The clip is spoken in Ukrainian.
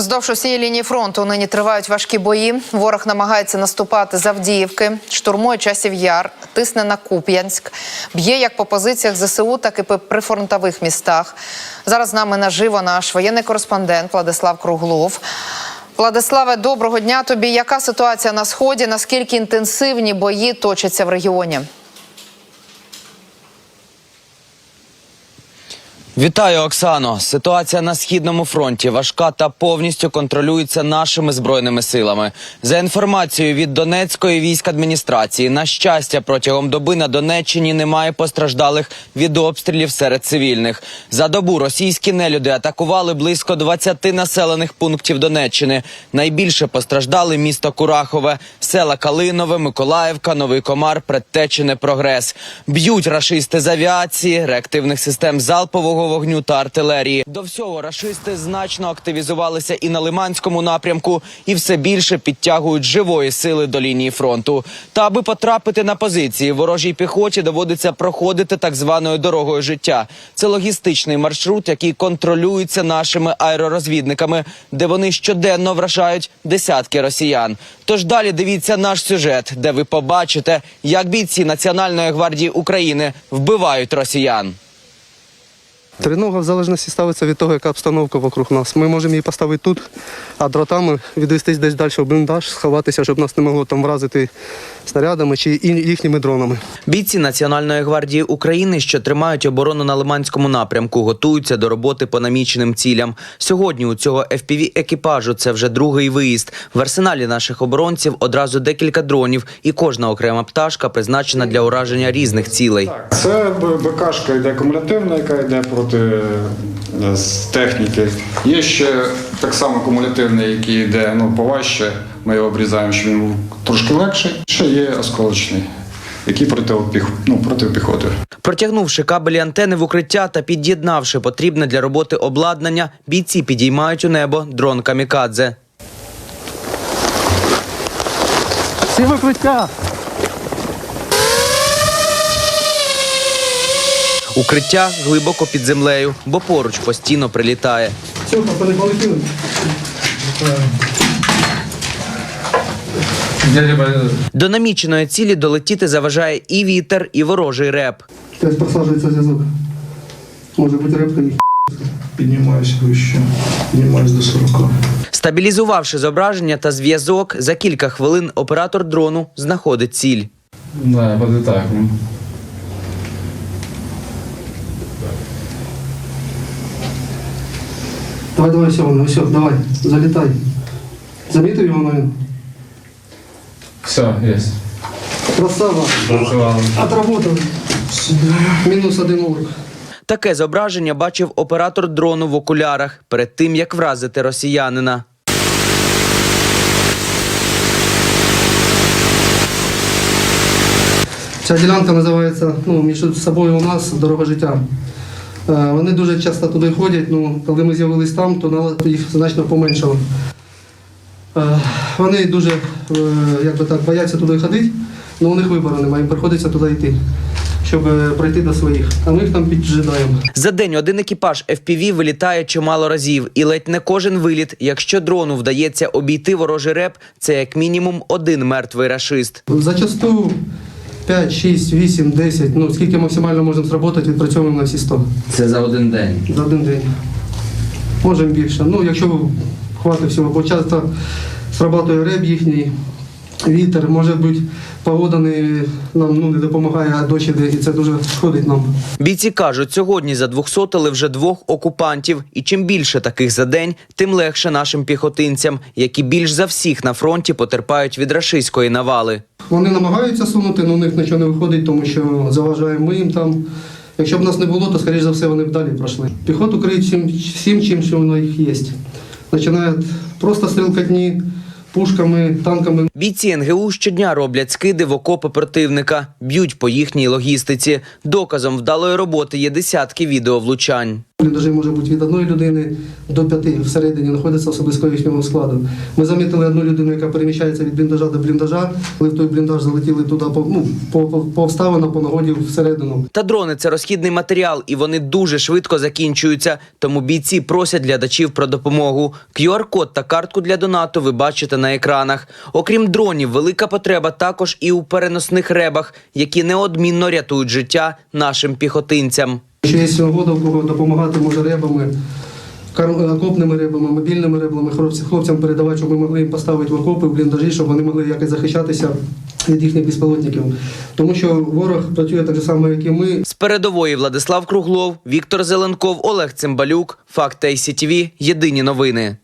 Вздовж усієї лінії фронту нині тривають важкі бої. Ворог намагається наступати з Авдіївки, штурмує часів яр, тисне на Куп'янськ, б'є як по позиціях ЗСУ, так і по прифронтових містах. Зараз з нами наживо наш воєнний кореспондент Владислав Круглов. Владиславе, доброго дня тобі. Яка ситуація на сході? Наскільки інтенсивні бої точаться в регіоні? Вітаю, Оксано. Ситуація на східному фронті важка та повністю контролюється нашими збройними силами. За інформацією від Донецької військадміністрації, на щастя, протягом доби на Донеччині немає постраждалих від обстрілів серед цивільних. За добу російські нелюди атакували близько 20 населених пунктів Донеччини. Найбільше постраждали місто Курахове, села Калинове, Миколаївка, Новий Комар, Предтечене, Прогрес. Б'ють рашисти з авіації, реактивних систем залпового вогню та артилерії. До всього рашисти значно активізувалися і на Лиманському напрямку, і все більше підтягують живої сили до лінії фронту. Та аби потрапити на позиції ворожій піхоті, доводиться проходити так званою дорогою життя. Це логістичний маршрут, який контролюється нашими аеророзвідниками, де вони щоденно вражають десятки росіян. Тож далі дивіться наш сюжет, де ви побачите, як бійці Національної гвардії України вбивають росіян. Тринога в залежності ставиться від того, яка обстановка вокруг нас. Ми можемо її поставити тут, а дротами відвестись десь далі в бліндаж, сховатися, щоб нас не могло там вразити снарядами чи і- їхніми дронами. Бійці Національної гвардії України, що тримають оборону на Лиманському напрямку, готуються до роботи по наміченим цілям. Сьогодні у цього fpv екіпажу це вже другий виїзд. В арсеналі наших оборонців одразу декілька дронів, і кожна окрема пташка призначена для ураження різних цілей. Це БКшка йде кумулятивна, яка йде проти е, з техніки. Є ще так само кумулятивний, який йде ну, поважче. Ми його обрізаємо, щоб він був трошки легший. Ще є осколочний, який проти, ну, проти піхоти. Протягнувши кабелі антени в укриття та під'єднавши потрібне для роботи обладнання, бійці підіймають у небо дрон камікадзе. Всі викриття! Укриття глибоко під землею, бо поруч постійно прилітає. Все, полетіли. До наміченої цілі долетіти заважає і вітер, і ворожий реп. Десь просаджується зв'язок. Може бути рибка і Піднімаюсь вище, піднімаюсь до 40. Стабілізувавши зображення та зв'язок, за кілька хвилин оператор дрону знаходить ціль. Да, буде так. Давай, давай, все, воно, все, давай, залітай. Замітив його новин? Все, є. Красава. Працювали. Отработав. Мінус один урок. Таке зображення бачив оператор дрону в окулярах перед тим, як вразити росіянина. Ця ділянка називається ну, між собою у нас дорога життя. Е, Вони дуже часто туди ходять, ну, коли ми з'явились там, то їх значно поменшало. Е, Вони дуже е, як би так, бояться туди ходити, але у них вибору немає, їм приходиться туди йти, щоб пройти до своїх. А ми їх там піджидаємо. За день один екіпаж FPV вилітає чимало разів, і ледь не кожен виліт, якщо дрону вдається обійти ворожий реп, це як мінімум один мертвий рашист. Зачасту 5, 6, 8, 10, ну скільки максимально можемо зробити, відпрацьовуємо на всі 100 Це за один день. за один день. Можемо більше. Ну, якщо хватить всього, бо часто срабатує реб їхній, вітер, може бути, погода не, нам ну, не допомагає, а дощ іде, і це дуже шкодить нам. Бійці кажуть, сьогодні задвохсотили вже двох окупантів, і чим більше таких за день, тим легше нашим піхотинцям, які більш за всіх на фронті потерпають від рашистської навали. Вони намагаються сунути, але у них нічого не виходить, тому що заважаємо ми їм там. Якщо б нас не було, то, скоріш за все, вони б далі пройшли. Піхоту криють всім, чим, що у них є. Починають просто стрілкатні, пушками, танками. Бійці НГУ щодня роблять скиди в окопи противника, б'ють по їхній логістиці. Доказом вдалої роботи є десятки відеовлучань. Бліндажі може бути від одної людини до п'яти всередині знаходиться особисто їхнього складу. Ми замітили одну людину, яка переміщається від бліндажа до бліндажа. Коли той бліндаж залетіли туди по, ну, по, по, по обставинам, по нагоді всередину. Та дрони це розхідний матеріал, і вони дуже швидко закінчуються. Тому бійці просять глядачів про допомогу. QR-код та картку для донату ви бачите на екранах. Окрім дронів, велика потреба також і у переносних ребах, які неодмінно рятують життя нашим піхотинцям. Що є кого допомагати може рибами, кар- окопними рибами, мобільними рибами, хлопцям передавати, щоб ми могли їм поставити в окопи, в бліндажі, щоб вони могли якось захищатися від їхніх безпілотників. Тому що ворог працює так само, як і ми. З передової Владислав Круглов, Віктор Зеленков, Олег Цимбалюк. Факт ICTV. Єдині новини.